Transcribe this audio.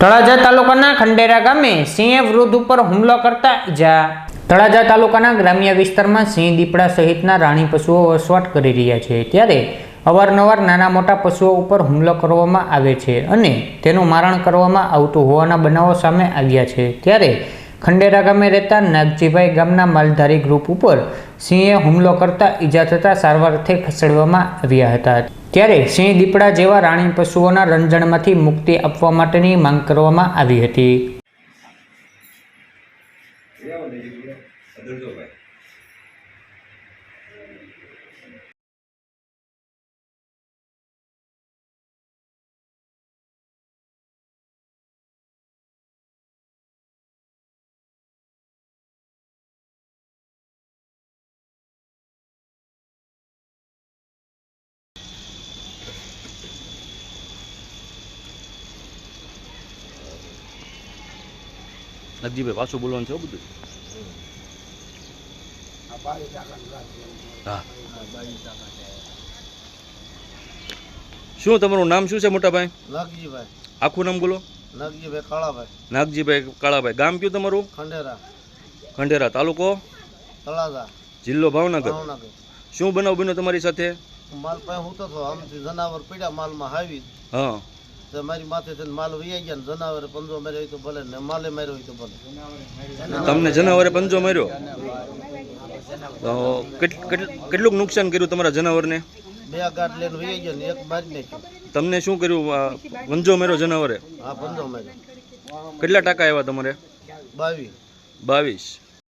તળાજા તાલુકાના ખંડેરા ગામે સિંહે વૃદ્ધ ઉપર હુમલો કરતા ઈજા. તળાજા તાલુકાના ગ્રામ્ય વિસ્તારમાં સિંહ દીપડા સહિતના રાણી પશુઓ વસવાટ કરી રહ્યા છે. ત્યારે અવારનવાર નાના મોટા પશુઓ ઉપર હુમલો કરવામાં આવે છે અને તેનું મારણ કરવામાં આવતું હોવાના બનાવો સામે આવ્યા છે. ત્યારે ખંડેરા ગામે રહેતા નાગજીભાઈ ગામના માલધારી ગ્રુપ ઉપર સિંહે હુમલો કરતા ઈજા થતાં સારવારથી ખસેડવામાં આવ્યા હતા. ત્યારે સિંહ દીપડા જેવા રાણી પશુઓના રંજણમાંથી મુક્તિ આપવા માટેની માંગ કરવામાં આવી હતી. નગજીભાઈ પાછું બોલવાનું છે બધું. હા. શું તમારું નામ શું છે મોટાભાઈ? નાગજીભાઈ. આખું નામ બોલો. નાગજીભાઈ કાળાભાઈ. નાગજીભાઈ કાળાભાઈ. ગામ કયું તમારું? ખંડેરા. ખંડેરા તાલુકો? તળાજા. જિલ્લો ભાવનગર. ભાવનગર. શું બનાવ બન્યો તમારી સાથે? માલ પાસે હું તો આમ આમથી જનાવર પડ્યા માલમાં હાવી. હા. તો મારી માથે થઈને માલ વહી ગયા ને જનાવરે પંજો માર્યો હોય તો ભલે ને માલે માર્યો હોય તો ભલે. તમને જનાવરે પંજો માર્યો? તો કેટ- કેટ- કેટલુંક નુકસાન કર્યું તમારા જનાવરને? બે ગાંઠ લઈને વહી ગયા ને એક મારી નાખ્યો તમને શું કર્યું પંજો માર્યો જનાવરે? હા પંજો માર્યો. કેટલા ટકા આવ્યા તમારે? બાવીસ. બાવીસ.